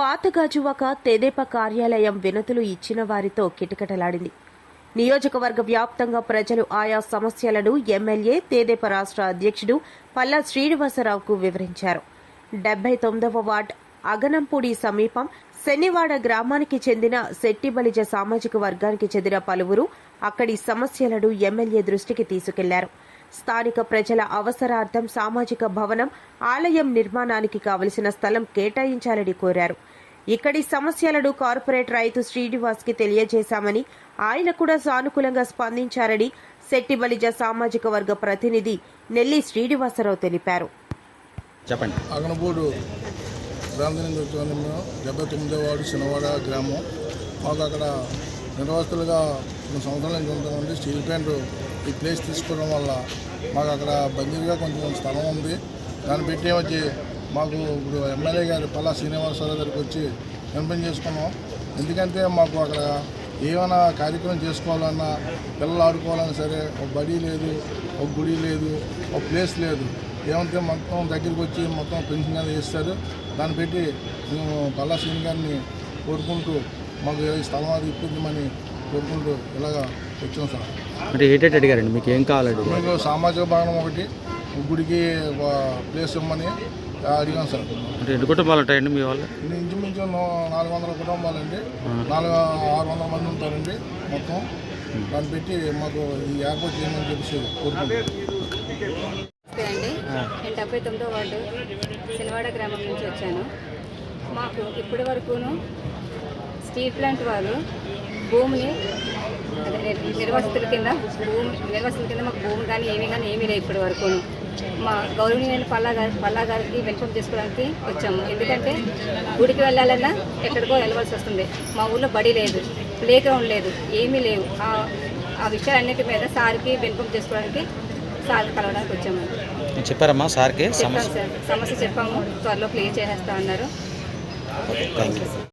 పాతగాజువాక తెదేపా కార్యాలయం వినతులు ఇచ్చిన వారితో కిటకిటలాడింది. నియోజకవర్గ వ్యాప్తంగా ప్రజలు ఆయా సమస్యలను ఎమ్మెల్యే తెదేప రాష్ట్ర అధ్యక్షుడు పల్లా శ్రీనివాసరావుకు వివరించారు. డెబ్బై తొమ్మిదవ వార్డ్ అగనంపూడి సమీపం శనివాడ గ్రామానికి చెందిన శెట్టిబలిజ సామాజిక వర్గానికి చెందిన పలువురు అక్కడి సమస్యలను ఎమ్మెల్యే దృష్టికి తీసుకెళ్ళారు. స్థానిక ప్రజల అవసరార్థం సామాజిక భవనం ఆలయం నిర్మాణానికి కావలసిన స్థలం కేటాయించాలని కోరారు. ఇక్కడి సమస్యలను కార్పొరేట్ రైతు శ్రీనివాస్కి తెలియజేశామని ఆయన కూడా సానుకూలంగా స్పందించారని శెట్టిబలిజ సామాజిక వర్గ ప్రతినిధి నెల్లి శ్రీనివాసరావు తెలిపారు. చెప్పండి. అగనపూడు ప్రాంతం నుంచి వచ్చాము మేము డెబ్బై తొమ్మిదో వార్డు శనివాడ గ్రామం. మాకు అక్కడ నిర్వాసితులుగా కొన్ని సంవత్సరాల నుంచి ఉంటామండి స్టీల్ ప్లాంట్ ఈ ప్లేస్ తీసుకోవడం వల్ల మాకు అక్కడ బందీగా కొంచెం స్థలం ఉంది. దాన్ని పెట్టి వచ్చి మాకు ఇప్పుడు ఎమ్మెల్యే గారు పల్లా శ్రీనివాసరావు గారికి వచ్చి కన్ఫర్మ్ చేసుకున్నాం. ఎందుకంటే మాకు అక్కడ ఏమైనా కార్యక్రమం చేసుకోవాలన్నా పిల్లలు ఆడుకోవాలన్నా సరే ఒక బడి లేదు ఒక గుడి లేదు ఒక ప్లేస్ లేదు. ఏమంటే మొత్తం దగ్గరికి వచ్చి మొత్తం పెన్షన్ అనేది చేస్తారు దాన్ని పెట్టి మేము పల్లా శ్రీని గారిని కోరుకుంటూ మాకు ఈ స్థలం అది ఇప్పించమని కోరుకుంటూ ఇలాగా వచ్చాం సార్ అంటే ఏంటంటే అడిగారండి మీకు ఏం కావాలండి మీకు సామాజిక భవనం ఒకటి గుడికి ప్లేస్ ఇవ్వమని అడిగాం సార్. అంటే ఎన్ని కుటుంబాలు ఉంటాయండి మీ వాళ్ళు? ఇంచుమించు నా- నాలుగు వందల కుటుంబాలండి. నాలుగు ఆరు వందల మంది ఉంటారండి మొత్తం. దాన్ని పెట్టి మాకు ఈ ఏర్పాటు చేయమని చెప్పేసి అండి. నేను డెబ్బై తొమ్మిదో వార్డు శనివాడ గ్రామం నుంచి వచ్చాను. మాకు ఇప్పటి వరకును స్టీల్ ప్లాంట్ వారు భూమిని నిర్వాసితుల కింద భూమి నిర్వాసితుల కింద మాకు భూమి కానీ ఏమీ కానీ ఏమీ లేదు ఇప్పటి వరకును. మా గౌరవనీయులైన పల్లా గారి పల్లా గారికి వెల్కమ్ చేసుకోవడానికి వచ్చాము. ఎందుకంటే గుడికి వెళ్ళాలన్నా ఎక్కడికో వెళ్ళవలసి వస్తుంది. మా ఊళ్ళో బడి లేదు ప్లే గ్రౌండ్ లేదు ఏమీ లేవు. ఆ- ఆ విషయాలన్నిటి మీద సార్కి వెల్కమ్ చేసుకోవడానికి సార్ కలవడానికి వచ్చాము. చెప్పారమ్మా సార్కి సమస్య? చెప్పాము. త్వరలో క్లియర్ చేసేస్తా అన్నారు.